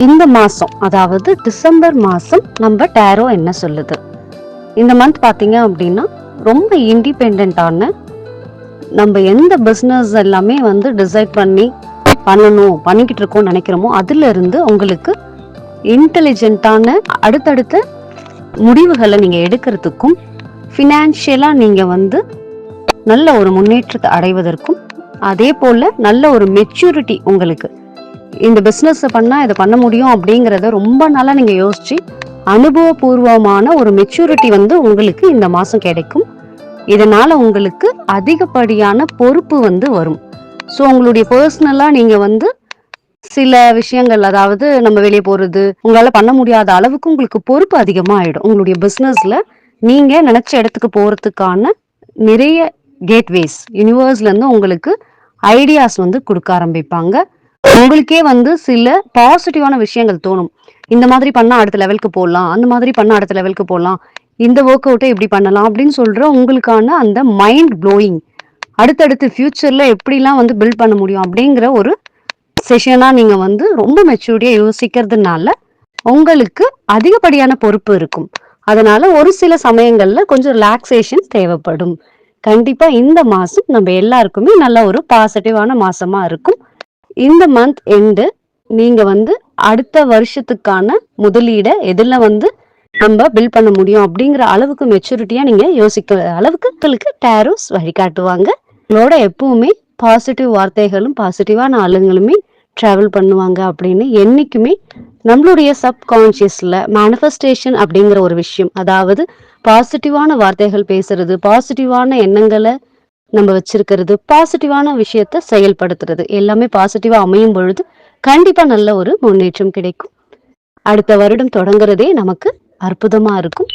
இந்த மாதம் அதாவது டிசம்பர் மாதம் நம்ம டேரோ என்ன சொல்லுது? இந்த மந்த் பார்த்தீங்க அப்படின்னா ரொம்ப இண்டிபெண்ட்டான நம்ம எந்த பிஸ்னஸ் எல்லாமே வந்து டிசைட் பண்ணி பண்ணணும் பண்ணிக்கிட்டு இருக்கோம் நினைக்கிறோமோ அதுல இருந்து உங்களுக்கு இன்டெலிஜென்ட்டான அடுத்தடுத்த முடிவுகளை நீங்கள் எடுக்கிறதுக்கும் ஃபினான்ஷியலாக நீங்கள் வந்து நல்ல ஒரு முன்னேற்றத்தை அடைவதற்கும் அதே போல் நல்ல ஒரு மெச்சூரிட்டி உங்களுக்கு இந்த பிஸ்னஸை பண்ணால் இதை பண்ண முடியும் அப்படிங்கிறத ரொம்ப நாளாக நீங்கள் யோசிச்சு அனுபவபூர்வமான ஒரு மெச்சூரிட்டி வந்து உங்களுக்கு இந்த மாதம் கிடைக்கும். இதனால் உங்களுக்கு அதிகப்படியான பொறுப்பு வந்து வரும். ஸோ உங்களுடைய பர்சனலாக நீங்கள் வந்து சில விஷயங்கள் அதாவது நம்ம வெளியே போகிறது உங்களால் பண்ண முடியாத அளவுக்கு உங்களுக்கு பொறுப்பு அதிகமாக ஆகிடும் உங்களுடைய பிஸ்னஸில் நீங்கள் நினச்ச இடத்துக்கு போகிறதுக்கான நிறைய கேட்வேஸ் யூனிவர்ஸ்லேருந்து உங்களுக்கு ஐடியாஸ் வந்து கொடுக்க ஆரம்பிப்பாங்க. உங்களுக்கே வந்து சில பாசிட்டிவான விஷயங்கள் தோணும். இந்த மாதிரி பண்ணா அடுத்த லெவலுக்கு போடலாம் அந்த மாதிரி பண்ணா அடுத்த லெவலுக்கு போடலாம் இந்த ஒர்க் அவுட்டை எப்படி பண்ணலாம் அப்படின்னு சொல்ற உங்களுக்கான அந்த மைண்ட் ப்ளோயிங் அடுத்தடுத்து ஃபியூச்சர்ல எப்படிலாம் வந்து பில்ட் பண்ண முடியும் அப்படிங்கிற ஒரு செஷனா நீங்க வந்து ரொம்ப மெச்சூரிட்டியா யோசிக்கிறதுனால உங்களுக்கு அதிகப்படியான பொறுப்பு இருக்கும். அதனால ஒரு சில சமயங்கள்ல கொஞ்சம் ரிலாக்ஸேஷன் தேவைப்படும். கண்டிப்பா இந்த மாசம் நம்ம எல்லாருக்குமே நல்ல ஒரு பாசிட்டிவான மாசமா இருக்கும். இந்த மந்த் எண்டு நீங்க வந்து அடுத்த வருஷத்துக்கான முதலீடை எதுல வந்து நம்ம பில் பண்ண முடியும் அப்படிங்கிற அளவுக்கு மெச்சூரிட்டியா நீங்க யோசிக்கிற அளவுக்கு உங்களுக்கு டேரோஸ் வழிகாட்டுவாங்க. உங்களோட எப்பவுமே பாசிட்டிவ் வார்த்தைகளும் பாசிட்டிவான ஆளுங்களுமே ட்ராவல் பண்ணுவாங்க அப்படின்னு என்னைக்குமே நம்மளுடைய சப்கான்ஷியஸ்ல மேனிஃபெஸ்டேஷன் அப்படிங்கிற ஒரு விஷயம். அதாவது பாசிட்டிவான வார்த்தைகள் பேசுறது பாசிட்டிவான எண்ணங்களை நம்ம வச்சிருக்கிறது பாசிட்டிவான விஷயத்த செயல்படுத்துறது. எல்லாமே பாசிட்டிவா அமையும் பொழுது கண்டிப்பா நல்ல ஒரு முன்னேற்றம் கிடைக்கும். அடுத்த வருடம் தொடங்குறதே நமக்கு அற்புதமா இருக்கும்.